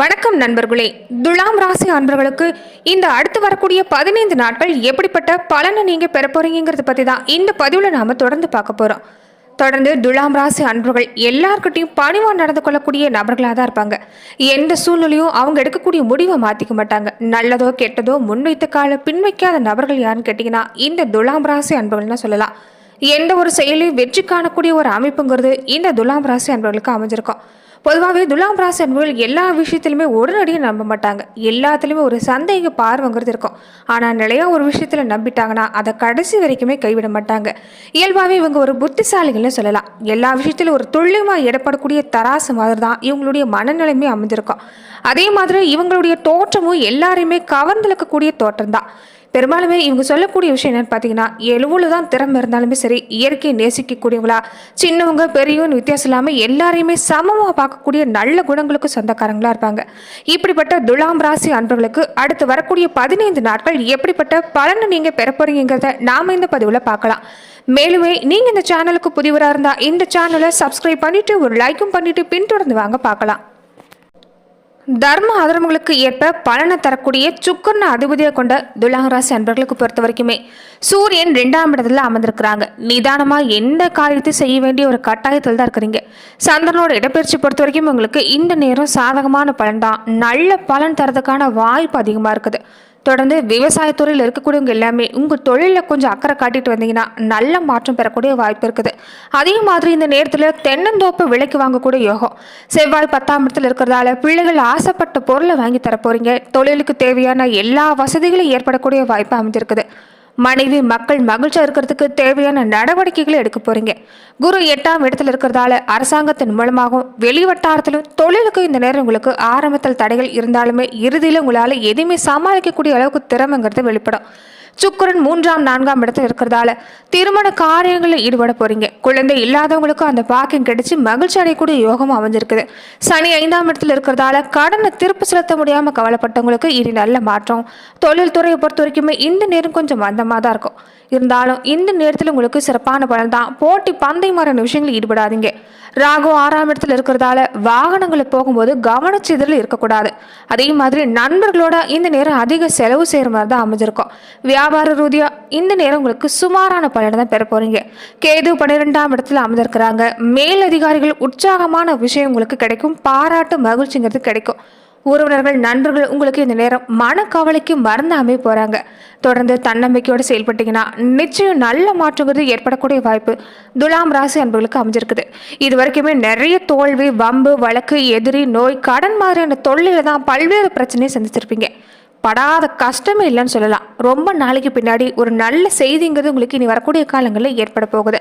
வணக்கம் நண்பர்களே. துலாம் ராசி அன்பர்களுக்கு இந்த அடுத்து வரக்கூடிய பதினைந்து நாட்கள் எப்படிப்பட்ட பலனை நீங்கள் பெற போறீங்கிறத பற்றி தான் இந்த பதிவில் நாம் தொடர்ந்து பார்க்க போகிறோம் தொடர்ந்து துலாம் ராசி அன்பர்கள் எல்லார்கிட்டையும் பணிவாக நடந்து கொள்ளக்கூடிய நபர்களாக தான் இருப்பாங்க. எந்த சூழ்நிலையும் அவங்க எடுக்கக்கூடிய முடிவை மாற்றிக்க மாட்டாங்க. நல்லதோ கெட்டதோ முன்வைத்த கால பின்வைக்காத நபர்கள் யாருன்னு கேட்டிங்கன்னா இந்த துலாம் ராசி அன்பர்கள்னு சொல்லலாம். எந்த ஒரு செயலையும் வெற்றி காணக்கூடிய ஒரு அமைப்புங்கிறது இந்த துலாம் ராசி அன்பர்களுக்கு அமைஞ்சிருக்கும். பொதுவாகவே துலாம் ராசி அன்புகள் எல்லா விஷயத்திலுமே உடனடியாக நம்ப மாட்டாங்க. எல்லாத்துலேயுமே ஒரு சந்தேக பார்வைங்கிறது இருக்கும். ஆனால் நிலையாக ஒரு விஷயத்தில் நம்பிட்டாங்கன்னா அதை கடைசி வரைக்குமே கைவிட மாட்டாங்க. இயல்பாகவே இவங்க ஒரு புத்திசாலிகள்னு சொல்லலாம். எல்லா விஷயத்திலும் ஒரு துல்லியமாக இடப்படக்கூடிய தராசு மாதிரி தான் இவங்களுடைய மனநிலைமை அமைஞ்சிருக்கும். அதே மாதிரி இவங்களுடைய தோற்றமும் எல்லாரையுமே கவர்ந்தெழுக்கக்கூடிய தோற்றம் தான் பெரும்பாலுமே இவங்க சொல்லக்கூடிய விஷயம் என்னன்னு பார்த்தீங்கன்னா எவ்வளவு தான் திறமை இருந்தாலுமே சரி இயற்கையை நேசிக்கக்கூடியவங்களா சின்னவங்க பெரியவங்க வித்தியாசம் இல்லாமல் எல்லாரையுமே சமமாக பார்க்கக்கூடிய நல்ல குணங்களுக்கு சொந்தக்காரங்களாக இருப்பாங்க. இப்படிப்பட்ட துலாம் ராசி அன்பர்களுக்கு அடுத்து வரக்கூடிய பதினைந்து நாட்கள் எப்படிப்பட்ட பலனை நீங்கள் பெற போறீங்கிறத நாம இந்த பதிவில் பார்க்கலாம். மேலுமே நீங்கள் இந்த சேனலுக்கு புதிவராக இருந்தால் இந்த சேனலை சப்ஸ்கிரைப் பண்ணிவிட்டு ஒரு லைக்கும் பண்ணிவிட்டு பின்தொடர்ந்து வாங்க பார்க்கலாம். தர்ம ஆதரவுகளுக்கு ஏற்ப பலனை தரக்கூடிய சுக்கரன அதிபதியை கொண்ட துலாம் ராசி அன்பர்களுக்கு பொறுத்த வரைக்குமே சூரியன் ரெண்டாம் இடத்துல அமர்ந்திருக்கிறாங்க. நிதானமா எந்த காரியத்தை செய்ய வேண்டிய ஒரு கட்டாயத்தில் தான் இருக்கிறீங்க. சந்திரனோட இடப்பெயர்ச்சி பொறுத்த வரைக்கும் உங்களுக்கு இந்த நேரம் சாதகமான பலன் தான் நல்ல பலன் தரதுக்கான வாய்ப்பு அதிகமாக இருக்குது. தொடர்ந்து விவசாயத்துறையில் இருக்கக்கூடியவங்க எல்லாமே உங்கள் தொழிலில் கொஞ்சம் அக்கறை காட்டிட்டு வந்தீங்கன்னா நல்ல மாற்றம் பெறக்கூடிய வாய்ப்பு இருக்குது. அதே மாதிரி இந்த நேரத்தில் தென்னந்தோப்பு விலைக்கு வாங்கக்கூடிய யோகம். செவ்வாய் பத்தாம் இடத்துல இருக்கிறதால பிள்ளைகள் ஆசைப்பட்ட பொருளை வாங்கி தர போகிறீங்க தொழிலுக்கு தேவையான எல்லா வசதிகளும் ஏற்படக்கூடிய வாய்ப்பு அமைஞ்சிருக்குது. மனைவி மக்கள் மகிழ்ச்சியாக இருக்கிறதுக்கு தேவையான நடவடிக்கைகளை எடுக்க போறீங்க. குரு எட்டாம் இடத்துல இருக்கிறதால அரசாங்கத்தின் மூலமாகவும் வெளிவட்டாரத்திலும் தொழிலுக்கு இந்த நேரம் உங்களுக்கு ஆரம்பத்தில் தடைகள் இருந்தாலுமே இறுதியில் உங்களால் எதுவுமே சமாளிக்கக்கூடிய அளவுக்கு திறமைங்கிறது வெளிப்படும். சுக்கிரன் மூன்றாம் நான்காம் இடத்துல இருக்கிறதால திருமண காரியங்களில் ஈடுபட போறீங்க. குழந்தை இல்லாதவங்களுக்கு அந்த பாக்கியம் கிடைச்சி மகிழ்ச்சி அடையக்கூடிய யோகம் அமைஞ்சிருக்குது. சனி ஐந்தாம் இடத்துல இருக்கிறதால கடனை திருப்பி செலுத்த முடியாம கவலைப்பட்டவங்களுக்கு இனி நல்ல மாற்றம். தொழில் துறையை பொறுத்த வரைக்குமே இந்த நேரம் கொஞ்சம் மந்தமாக தான் இருக்கும். இருந்தாலும் இந்த நேரத்தில் உங்களுக்கு சிறப்பான பலன் தான். போட்டி பந்தை மாதிரியான விஷயங்கள் ஈடுபடாதீங்க. ராகு ஆறாம் இடத்துல இருக்கிறதால வாகனங்களில் போகும்போது கவனச்சிதறல் இருக்கக்கூடாது. அதே மாதிரி நண்பர்களோட இந்த நேரம் அதிக செலவு செய்கிற மாதிரி தான் அமைஞ்சிருக்கும். வியாபார ரீதியாக இந்த நேரம் உங்களுக்கு சுமாரான பலனை தான் பெற போகிறீங்க கேது பன்னிரெண்டாம் இடத்துல மேல் மேலதிகாரிகள் உற்சாகமான விஷயம் உங்களுக்கு கிடைக்கும். பாராட்டு மகிழ்ச்சிங்கிறது கிடைக்கும். உறவினர்கள் நண்பர்கள் உங்களுக்கு இந்த நேரம் மனக்கவலைக்கு மறந்தாமே போகிறாங்க தொடர்ந்து தன்னம்பிக்கையோடு செயல்பட்டீங்கன்னா நிச்சயம் நல்ல மாற்றங்கிறது ஏற்படக்கூடிய வாய்ப்பு துலாம் ராசி அன்பர்களுக்கு அமைஞ்சிருக்குது. இது வரைக்குமே நிறைய தோல்வி வம்பு வழக்கு எதிரி நோய் கடன் மாதிரியான தொழிலில் தான் பல்வேறு பிரச்சனையை சந்திச்சிருப்பீங்க. படாத கஷ்டமே இல்லைன்னு சொல்லலாம். ரொம்ப நாளைக்கு பின்னாடி ஒரு நல்ல செய்திங்கிறது உங்களுக்கு இனி வரக்கூடிய காலங்களில் ஏற்பட போகுது.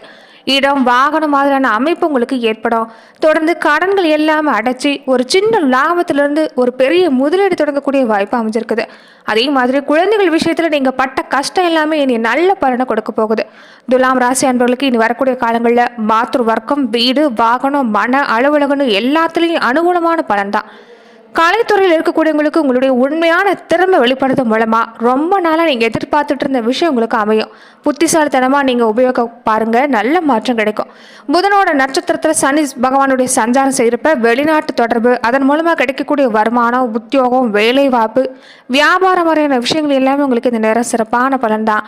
இடம் வாகனம் மாதிரியான அமைப்பு உங்களுக்கு ஏற்படும். தொடர்ந்து கடன்கள் எல்லாமே அடைச்சி ஒரு சின்ன லாபத்திலிருந்து ஒரு பெரிய முதலீடு தொடங்கக்கூடிய வாய்ப்பு அமைஞ்சிருக்குது. அதே மாதிரி குழந்தைகள் விஷயத்தில் நீங்கள் பட்ட கஷ்டம் எல்லாமே இனி நல்ல பலனை கொடுக்க போகுது. துலாம் ராசி அன்பர்களுக்கு இனி வரக்கூடிய காலங்களில் மாத்ரு வர்க்கம் வீடு வாகனம் மன அலுவலகம்னு எல்லாத்துலேயும் அனுகூலமான பலன் தான் கலைத்துறையில் இருக்கக்கூடியவங்களுக்கு உங்களுடைய உண்மையான திறமை வெளிப்படுறது மூலமாக ரொம்ப நாளாக நீங்கள் எதிர்பார்த்துட்டு இருந்த விஷயம் உங்களுக்கு அமையும். புத்திசாலித்தனமாக நீங்கள் உபயோக பாருங்கள் நல்ல மாற்றம் கிடைக்கும். புதனோட நட்சத்திரத்தில் சனி பகவானுடைய சஞ்சாரம் செய்கிறப்ப வெளிநாட்டு தொடர்பு அதன் மூலமாக கிடைக்கக்கூடிய வருமானம் உத்தியோகம் வேலை வாய்ப்பு முறையான விஷயங்கள் எல்லாமே உங்களுக்கு இந்த நேரம் சிறப்பான பலன் தான்.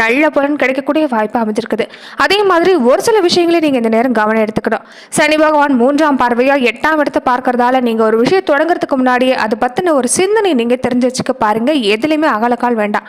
நல்ல பலன் கிடைக்கக்கூடிய வாய்ப்பு அமைஞ்சிருக்குது. அதே மாதிரி ஒரு சில விஷயங்களே நீங்கள் இந்த நேரம் கவனம் எடுத்துக்கணும். சனி பகவான் மூன்றாம் பார்வையாக எட்டாம் இடத்தை பார்க்கறதால நீங்கள் ஒரு விஷயம் தொடங்குறது பண்ணுறதுக்கு முன்னாடியே அதை பற்றின ஒரு சிந்தனை நீங்கள் தெரிஞ்சு வச்சுக்க பாருங்க. எதுலையுமே அகலக்கால் வேண்டாம்.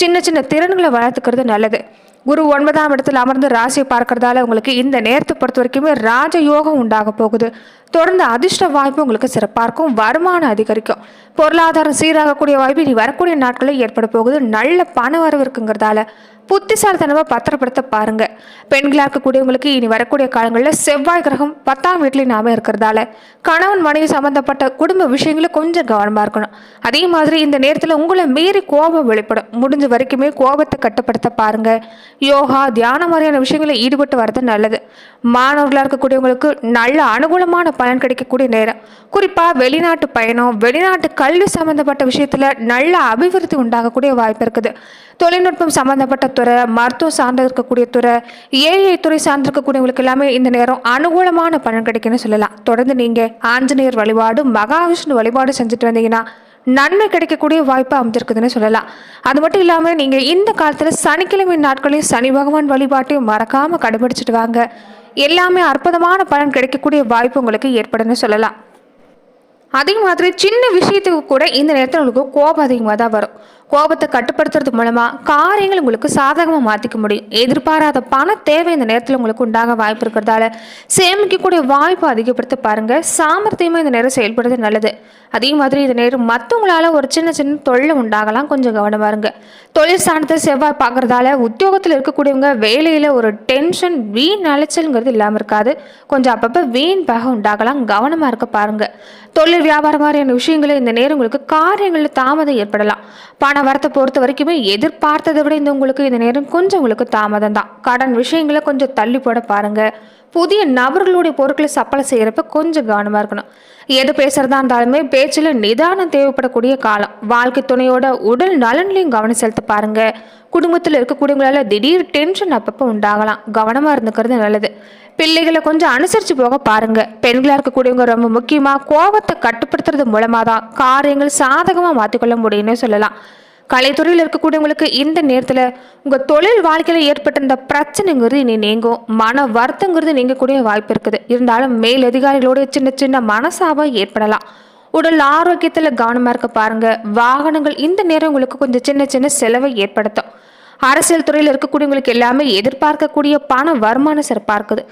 சின்ன சின்ன திறன்களை வளர்த்துக்கிறது நல்லது. குரு ஒன்பதாம் இடத்துல அமர்ந்து ராசியை பார்க்கறதால உங்களுக்கு இந்த நேரத்தை பொறுத்த வரைக்குமே ராஜ யோகம் உண்டாக போகுது. தொடர்ந்து அதிர்ஷ்ட வாய்ப்பு உங்களுக்கு சிறப்பாக இருக்கும். வருமானம் அதிகரிக்கும். பொருளாதாரம் சீராகக்கூடிய வாய்ப்பு இனி வரக்கூடிய நாட்களில் ஏற்பட போகுது. நல்ல பண வரவு இருக்குங்கிறதால புத்திசாலித்தனமாக பத்திரப்படுத்த பாருங்க. பெண்களாக இருக்கக்கூடியவங்களுக்கு இனி வரக்கூடிய காலங்களில் செவ்வாய் கிரகம் பத்தாம் வீட்டில் நாம இருக்கிறதால கணவன் மனைவி சம்பந்தப்பட்ட குடும்ப விஷயங்களை கொஞ்சம் கவனமாக இருக்கணும். அதே மாதிரி இந்த நேரத்தில் உங்களை மீறி கோபம் வெளிப்படும். முடிஞ்ச வரைக்குமே கோபத்தை கட்டுப்படுத்த பாருங்க. யோகா தியானம் மாதிரியான விஷயங்களில் ஈடுபட்டு வர்றது நல்லது. மாணவர்களாக இருக்கக்கூடியவங்களுக்கு நல்ல அனுகூலமான பலன் கிடைக்கக்கூடிய நேரம். குறிப்பாக வெளிநாட்டு பயணம் வெளிநாட்டு கல்வி சம்மந்தப்பட்ட விஷயத்தில் நல்ல அபிவிருத்தி உண்டாகக்கூடிய வாய்ப்பு இருக்குது. தொழில்நுட்பம் சம்மந்தப்பட்ட துறை மருத்துவம் சார்ந்து இருக்கக்கூடிய துறை ஏஐ துறை சார்ந்திருக்கக்கூடியவங்களுக்கு எல்லாமே இந்த நேரம் அனுகூலமான பலன் கிடைக்குன்னு சொல்லலாம். தொடர்ந்து நீங்கள் ஆஞ்சநேயர் வழிபாடு மகாவிஷ்ணு வழிபாடு செஞ்சுட்டு வந்தீங்கன்னா நன்மை கிடைக்கக்கூடிய வாய்ப்பு அமைஞ்சிருக்குதுன்னு சொல்லலாம். அது மட்டும் இல்லாமல் நீங்கள் இந்த காலத்தில் சனிக்கிழமை நாட்களையும் சனி பகவான் வழிபாட்டையும் மறக்காமல் கடைபிடிச்சிட்டு வாங்க. எல்லாமே அற்புதமான பலன் கிடைக்கக்கூடிய வாய்ப்பு உங்களுக்கு ஏற்படும்னு சொல்லலாம். அதே மாதிரி சின்ன விஷயத்துக்கு கூட இந்த நேரத்தில் உங்களுக்கு கோபம் அதிகமாக தான் வரும். கோபத்தை கட்டுப்படுத்துறது மூலமாக காரியங்கள் உங்களுக்கு சாதகமாக மாற்றிக்க முடியும். எதிர்பாராத பண தேவை இந்த நேரத்தில் உங்களுக்கு உண்டாக வாய்ப்பு இருக்கிறதால சேமிக்கக்கூடிய வாய்ப்பு அதிகப்படுத்த பாருங்கள் சாமர்த்தியமாக இந்த நேரம் செயல்படுறது நல்லது. அதே மாதிரி இந்த நேரம் மற்றவங்களால ஒரு சின்ன சின்ன தொழில் உண்டாகலாம். கொஞ்சம் கவனமாக இருங்க. தொழில் சார்ந்த செவ்வாய் பார்க்குறதால உத்தியோகத்தில் இருக்கக்கூடியவங்க வேலையில் ஒரு டென்ஷன் வீண் அலைச்சல்ங்கிறது இல்லாமல் இருக்காது. கொஞ்சம் அப்பப்போ வீண் பகை உண்டாகலாம். கவனமாக இருக்க பாருங்கள் தொழில் வியாபாரம் மாதிரியான விஷயங்களில் இந்த நேரம் உங்களுக்கு காரியங்களில் தாமதம் ஏற்படலாம். பண வரத்தை பொறுத்த வரைக்குமே எதிர்பார்த்ததை விட இந்த உங்களுக்கு இந்த நேரம் கொஞ்சம் உங்களுக்கு தாமதம் தான் கடன் விஷயங்களை கொஞ்சம் தள்ளி போட பாருங்கள் புதிய நபர்களுடைய பொருட்களை சப்பளை செய்கிறப்ப கொஞ்சம் கவனமாக இருக்கணும். எது பேசுகிறதா இருந்தாலுமே பேச்சில் நிதானம் தேவைப்படக்கூடிய காலம். வாழ்க்கை துணையோட உடல் நலன்லையும் கவனம் செலுத்த பாருங்கள் குடும்பத்தில் இருக்கக்கூடியவங்களால திடீர் டென்ஷன் அப்பப்போ உண்டாகலாம். கவனமாக இருந்துக்கிறது நல்லது. பிள்ளைகளை கொஞ்சம் அனுசரித்து போக பாருங்கள் பெண்களாக இருக்கக்கூடியவங்க ரொம்ப முக்கியமாக கோபத்தை கட்டுப்படுத்துறது மூலமாக தான் காரியங்கள் சாதகமாக மாற்றிக்கொள்ள முடியும்னு சொல்லலாம். கலைத்துறையில் இருக்கக்கூடியவங்களுக்கு இந்த நேரத்தில் உங்கள் தொழில் வாழ்க்கையில் ஏற்பட்ட இந்த பிரச்சனைங்கிறது இனி நீங்கும். மன வருத்தங்கிறது நீங்கக்கூடிய வாய்ப்பு இருக்குது. இருந்தாலும் மேல் அதிகாரிகளோட சின்ன சின்ன மனசாபம் ஏற்படலாம். உடல் ஆரோக்கியத்தில் கவனமாக இருக்க பாருங்க. வாகனங்கள் இந்த நேரம் உங்களுக்கு கொஞ்சம் சின்ன சின்ன செலவை ஏற்படுத்தும். அரசியல் துறையில் இருக்கக்கூடியவங்களுக்கு எல்லாமே எதிர்பார்க்கக்கூடிய பண வருமானம் சிறப்பாக இருக்குது.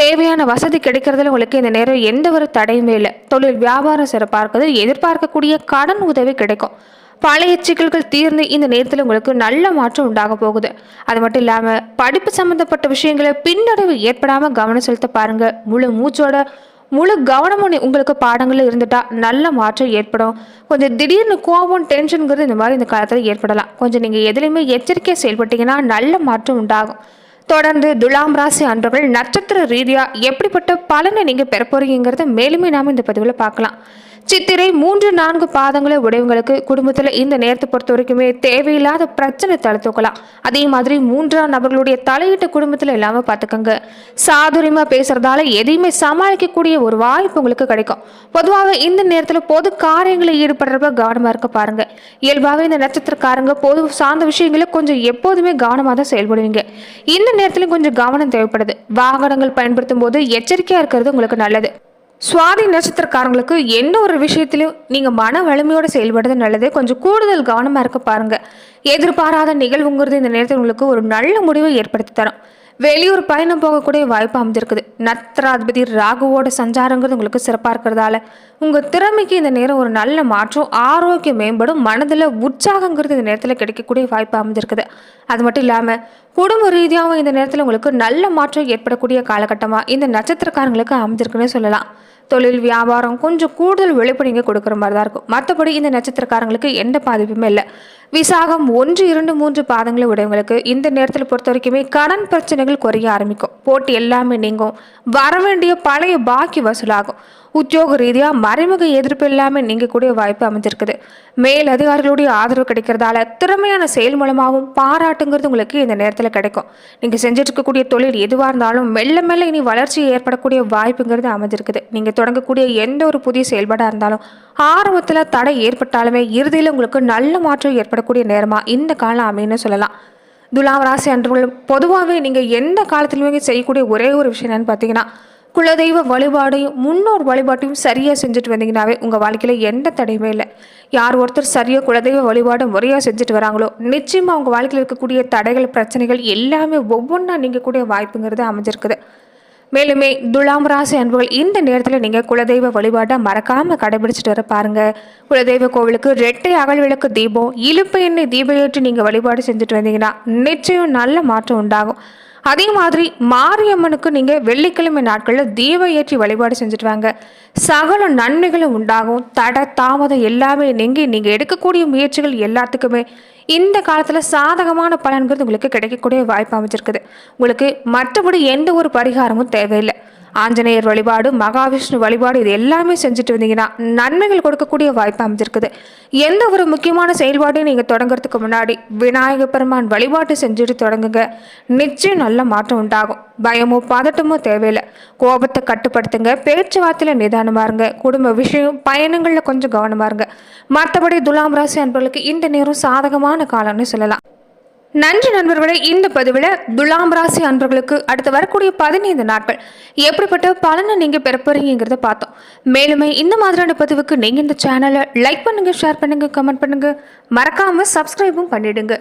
தேவையான வசதி கிடைக்கிறதுல உங்களுக்கு இந்த நேரம் எந்த ஒரு தடையுமே இல்லை. தொழில் வியாபாரம் சிறப்பாக இருக்குது. எதிர்பார்க்கக்கூடிய கடன் உதவி கிடைக்கும். பழைய சிக்கல்கள் தீர்ந்து இந்த நேரத்தில் உங்களுக்கு நல்ல மாற்றம் உண்டாக போகுது. அது மட்டும் இல்லாமல் படிப்பு சம்மந்தப்பட்ட விஷயங்களை பின்னடைவு ஏற்படாமல் கவனம் செலுத்த பாருங்கள் முழு மூச்சோட முழு கவனமும் உங்களுக்கு பாடங்களில் இருந்துட்டா நல்ல மாற்றம் ஏற்படும். கொஞ்சம் திடீர்னு கோபம் டென்ஷனுங்கிறது இந்த மாதிரி இந்த காலத்தில் ஏற்படலாம். கொஞ்சம் நீங்கள் எதுலேயுமே எச்சரிக்கையாக செயல்பட்டீங்கன்னா நல்ல மாற்றம் உண்டாகும். தொடர்ந்து துலாம் ராசி அன்றர்கள் நட்சத்திர ரீதியாக எப்படிப்பட்ட பலனை நீங்கள் பெற போறீங்கிறத மேலுமே நாம் இந்த பதிவில் பார்க்கலாம். சித்திரை மூன்று நான்கு பாதங்களை உடையவங்களுக்கு குடும்பத்தில் இந்த நேரத்தை பொறுத்த வரைக்குமே தேவையில்லாத பிரச்சனை தளர்த்துக்கலாம் அதே மாதிரி மூன்றாம் நபர்களுடைய தலையீட்டு குடும்பத்தில் இல்லாமல் பார்த்துக்கோங்க சாதுரியமாக பேசுறதால எதையுமே சமாளிக்கக்கூடிய ஒரு வாய்ப்பு உங்களுக்கு கிடைக்கும். பொதுவாக இந்த நேரத்தில் பொது காரியங்களில் ஈடுபடுறப்ப கவனமாக இருக்க பாருங்க. இயல்பாகவே இந்த நட்சத்திரக்காரங்க பொது சார்ந்த விஷயங்களை கொஞ்சம் எப்போதுமே கவனமாக தான் செயல்படுவீங்க. இந்த நேரத்திலும் கொஞ்சம் கவனம் தேவைப்படுது. வாகனங்கள் பயன்படுத்தும் போது எச்சரிக்கையாக இருக்கிறது உங்களுக்கு நல்லது. சுவாதி நட்சத்திரக்காரங்களுக்கு எந்த ஒரு விஷயத்திலையும் நீங்கள் மன வலிமையோடு செயல்படுறது நல்லது. கொஞ்சம் கூடுதல் கவனமாக இருக்க பாருங்கள் எதிர்பாராத நிகழ்வுங்கிறது இந்த நேரத்தில் உங்களுக்கு ஒரு நல்ல முடிவை ஏற்படுத்தி தரும். வெளியூர் பயணம் போகக்கூடிய வாய்ப்பு அமைஞ்சிருக்குது. நத்திராதிபதி ராகுவோட சஞ்சாரங்கிறது உங்களுக்கு சிறப்பாக இருக்கிறதால உங்கள் திறமைக்கு இந்த நேரம் ஒரு நல்ல மாற்றம் ஆரோக்கியம் மேம்படும் மனதில் உற்சாகங்கிறது இந்த நேரத்தில் கிடைக்கக்கூடிய வாய்ப்பு அமைஞ்சிருக்குது. அது மட்டும் இல்லாமல் குடும்ப ரீதியாகவும் இந்த நேரத்தில் உங்களுக்கு நல்ல மாற்றம் ஏற்படக்கூடிய காலகட்டமாக இந்த நட்சத்திரக்காரங்களுக்கு அமைஞ்சிருக்குன்னு சொல்லலாம். தொழில் வியாபாரம் கொஞ்சம் கூடுதல் விழிப்பு கொடுக்குற மாதிரி தான் இருக்கும். மற்றபடி இந்த நட்சத்திரக்காரங்களுக்கு எந்த பாதிப்புமே இல்லை. விசாகம் ஒன்று இரண்டு மூன்று பாதங்களை உடையவங்களுக்கு இந்த நேரத்தில் பொறுத்த வரைக்குமே கடன் பிரச்சனைகள் குறைய ஆரம்பிக்கும். போட்டி எல்லாமே நீங்கும். வர வேண்டிய பழைய பாக்கி வசூலாகும். உத்தியோக ரீதியாக மறைமுக எதிர்ப்பு எல்லாமே நீங்கக்கூடிய வாய்ப்பு அமைஞ்சிருக்குது. மேல் அதிகாரிகளுடைய ஆதரவு கிடைக்கிறதால திறமையான செயல் மூலமாகவும் பாராட்டுங்கிறது உங்களுக்கு இந்த நேரத்தில் கிடைக்கும். நீங்கள் செஞ்சுட்டு இருக்கக்கூடிய தொழில் எதுவாக இருந்தாலும் மெல்ல மெல்ல இனி வளர்ச்சி ஏற்படக்கூடிய வாய்ப்புங்கிறது அமைஞ்சிருக்குது. நீங்கள் தொடங்கக்கூடிய எந்த ஒரு புதிய செயல்பாடாக இருந்தாலும் ஆரம்பத்தில் தடை ஏற்பட்டாலுமே இறுதியில் உங்களுக்கு நல்ல மாற்றம் ஏற்படக்கூடிய நேரமாக இந்த காலம் அமைன்னு சொல்லலாம். துலாம் ராசி அன்றவர்கள் பொதுவாகவே நீங்கள் எந்த காலத்திலுமே செய்யக்கூடிய ஒரே ஒரு விஷயம் என்னன்னு பார்த்தீங்கன்னா குலதெய்வ வழிபாடையும் முன்னோர் வழிபாட்டையும் சரியாக செஞ்சுட்டு வந்தீங்கன்னாவே உங்கள் வாழ்க்கையில் எந்த தடையுமே இல்லை. யார் ஒருத்தர் சரியாக குலதெய்வ வழிபாடு முறையாக செஞ்சுட்டு வராங்களோ நிச்சயமாக உங்கள் வாழ்க்கையில் இருக்கக்கூடிய தடைகள் பிரச்சனைகள் எல்லாமே ஒவ்வொன்றா நீங்கள் கூடிய வாய்ப்புங்கிறது அமைஞ்சிருக்குது. மேலுமே துலாம் ராசி அன்புகள் இந்த நேரத்தில் நீங்கள் குலதெய்வ வழிபாட்டை மறக்காமல் கடைபிடிச்சிட்டு வர பாருங்க. குலதெய்வ கோவிலுக்கு ரெட்டை அகல் விளக்கு தீபம் இழுப்பு எண்ணெய் தீபம் ஏற்றி நீங்கள் வழிபாடு செஞ்சுட்டு வந்தீங்கன்னா நிச்சயம் நல்ல மாற்றம் உண்டாகும். அதே மாதிரி மாரியம்மனுக்கு நீங்கள் வெள்ளிக்கிழமை நாட்களில் தீப ஏற்றி வழிபாடு செஞ்சுட்டு வாங்க. சகல நன்மைகளும் உண்டாகும். தட தாமதம் எல்லாமே நீங்கி நீங்கள் எடுக்கக்கூடிய முயற்சிகள் எல்லாத்துக்குமே இந்த காலத்தில் சாதகமான பலன்கிறது உங்களுக்கு கிடைக்கக்கூடிய வாய்ப்பு அமைச்சிருக்குது உங்களுக்கு மற்றபடி எந்த ஒரு பரிகாரமும் தேவையில்லை. ஆஞ்சநேயர் வழிபாடு மகாவிஷ்ணு வழிபாடு இது எல்லாமே செஞ்சுட்டு வந்தீங்கன்னா நன்மைகள் கொடுக்கக்கூடிய வாய்ப்பு அமைஞ்சிருக்குது. எந்த ஒரு முக்கியமான செயல்பாட்டையும் நீங்கள் தொடங்குறதுக்கு முன்னாடி விநாயக பெருமான் வழிபாட்டு செஞ்சுட்டு தொடங்குங்க. நிச்சயம் நல்ல மாற்றம் உண்டாகும். பயமோ பதட்டமோ தேவையில்லை. கோபத்தை கட்டுப்படுத்துங்க. பேச்சுவார்த்தையில் நிதானமாக இருங்க. குடும்ப விஷயம் பயணங்களில் கொஞ்சம் கவனமாக இருங்க. மற்றபடி துலாம் ராசி அன்பர்களுக்கு இந்த நேரம் சாதகமான காலம்னு சொல்லலாம். நன்றி நண்பர்களே இந்த பதிவில் துலாம் ராசி அன்பர்களுக்கு அடுத்து வரக்கூடிய பதினைந்து நாட்கள் எப்படிப்பட்ட பலனை நீங்கள் பெற போறீங்கிறத பார்த்தோம். மேலுமே இந்த மாதிரியான பதிவுக்கு நீங்கள் இந்த சேனலை லைக் பண்ணுங்கள் ஷேர் பண்ணுங்கள் கமெண்ட் பண்ணுங்கள் மறக்காமல் சப்ஸ்கிரைபும் பண்ணிடுங்க.